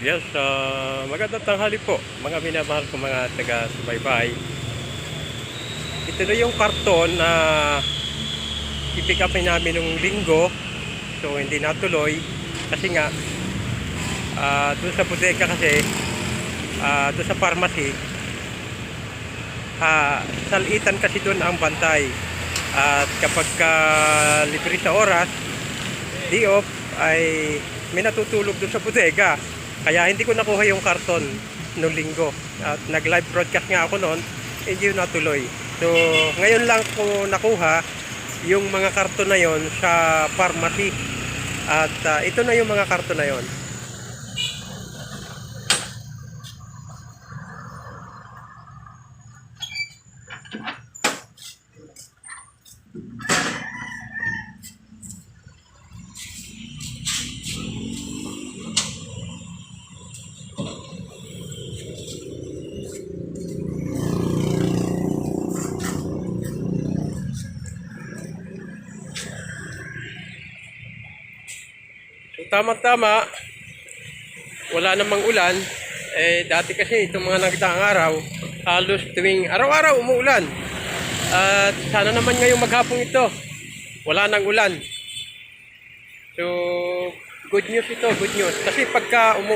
Yes, uh, magandang tanghali po mga minamahal ko mga taga-subaybay. Ito na yung karton na i-pick up namin nung linggo. So hindi natuloy kasi nga ah doon sa bodega kasi ah doon sa pharmacy ah salitan kasi doon ang bantay. At kapag ka libre sa oras, di off ay may natutulog doon sa bodega. Kaya hindi ko nakuha yung karton nung linggo. At nag-live broadcast nga ako noon, hindi yun natuloy. So, ngayon lang ko nakuha yung mga karton na yon sa pharmacy. At ah, ito na yung mga karton na yon. So, tama-tama, wala namang ulan. Eh, dati kasi itong mga nagdaang araw, halos tuwing araw-araw umuulan. At sana naman ngayong maghapon ito, wala nang ulan. So, good news ito, good news. Kasi pagka umu